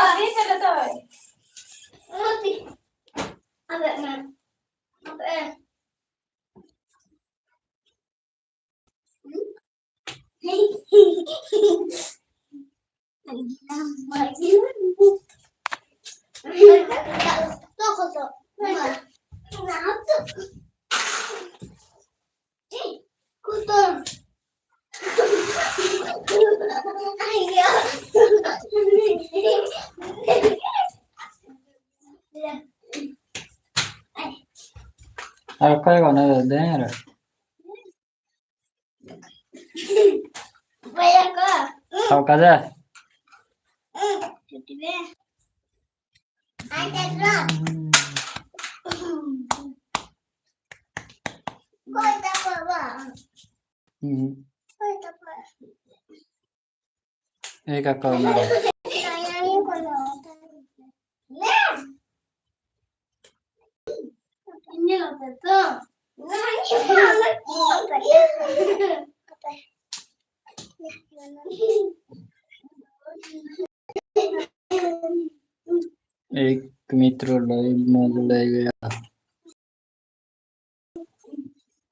അതേ ചെലത്തോ അതെ മാം അതെ Kutum. 아까이거나 내라. Vai agora. Tchau, cadê? Se eu tiver. Ai, tá pronto. Corta, papá. Corta, papá. Vem cá. એક મિત્રો લાઈવમાં જોડાઈ ગયા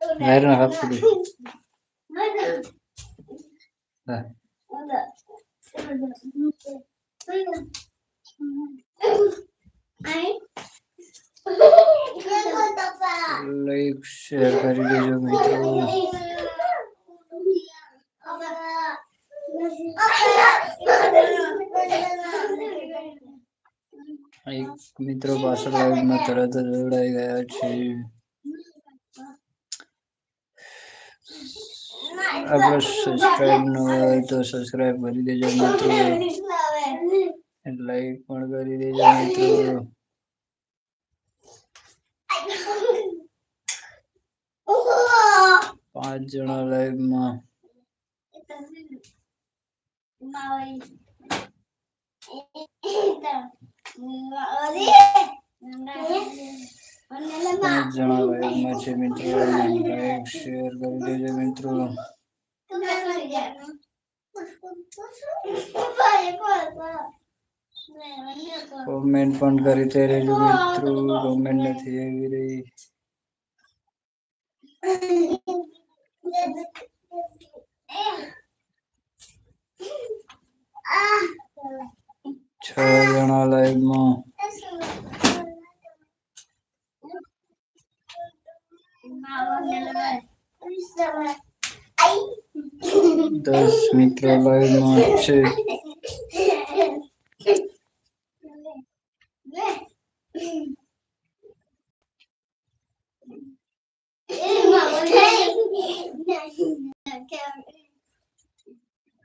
વાયર ના હાથ પડી હા. લાઈક શેર કરી દેજો મિત્રો એક મિત્રો પાછળ લાઈવમાં તરત જ જોડાઈ ગયા છે આપણે સબસ્ક્રાઇબ ન હોય તો સબસ્ક્રાઇબ કરી દેજો મિત્રો લાઈક પણ કરી દેજો મિત્રો પાંચ જણા લાઈવમાં જણા લાઈવમાં છે મિત્રો. શેર કરી દેજો મિત્રો. કોમેન્ટ પણ કરતે રહેજો મિત્રો. કોમેન્ટ નથી આવી રહી. છ જણા લાઈવમાં દસ મિત્રો લાઈવમાં છે.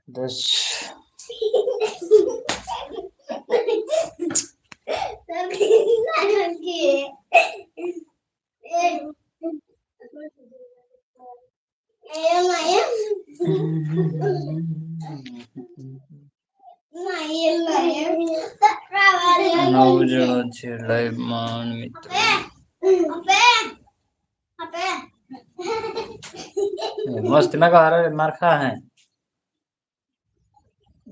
દસ નવ જણા છે લાઈવમાં મિત્રો મસ્ત ના કાર માર ખા હે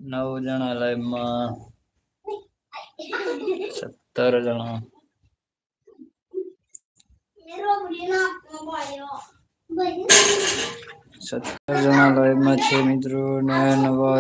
નવ જણા લાઈવમાં સત્તર જણા સત્તર જણા લાઈવમાં છે મિત્રો ને નવા